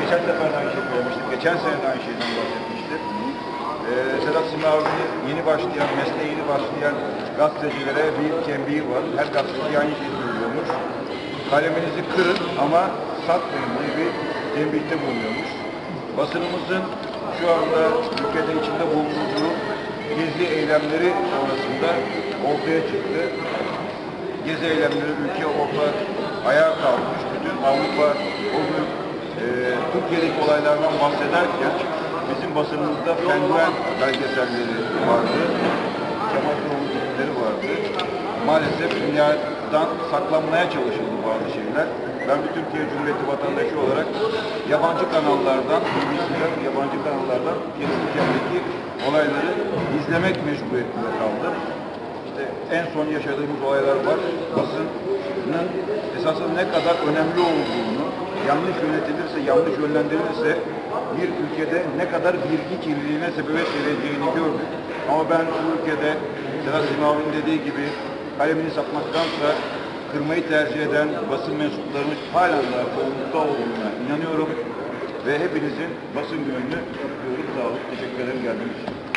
Geçen sefer aynı şey söylemiştik. Geçen sene aynı şeyden bahsetmiştik. Ee, Sedat Sima abi yeni başlayan, mesleğe yeni başlayan gazetecilere bir tembihi var. Her gazeteci aynı şeyi söylüyormuş. Kaleminizi kırın ama satmayın diye bir tembihte bulunuyormuş. Basınımızın şu anda ülkede içinde bulunduğu gizli eylemleri sonrasında ortaya çıktı. Gezi eylemleri ülke orta ayağa kalkmış. Bütün Avrupa o gün e, Türkiye'deki olaylardan bahsederken bizim basınımızda penguen belgeselleri vardı. Kemal filmleri vardı. Maalesef dünyadan saklanmaya çalışıldı bazı şeyler. Ben bir Türkiye Cumhuriyeti vatandaşı olarak yabancı kanallardan, BBC'den, yabancı kanallardan ülkemdeki olayları izlemek mecburiyetinde kaldım. İşte en son yaşadığımız olaylar var. Basının esasında ne kadar önemli olduğunu, yanlış yönetilirse, yanlış yönlendirilirse bir ülkede ne kadar bilgi kirliliğine sebebiyet vereceğini gördük. Ama ben bu ülkede Sedat Simavi'nin dediği gibi kalemini satmaktansa kırmayı tercih eden basın mensuplarının halen daha çoğunlukta olduğuna inanıyorum. Ve hepinizin basın gününü kutluyorum. Sağ olun. Teşekkür ederim geldiğiniz için.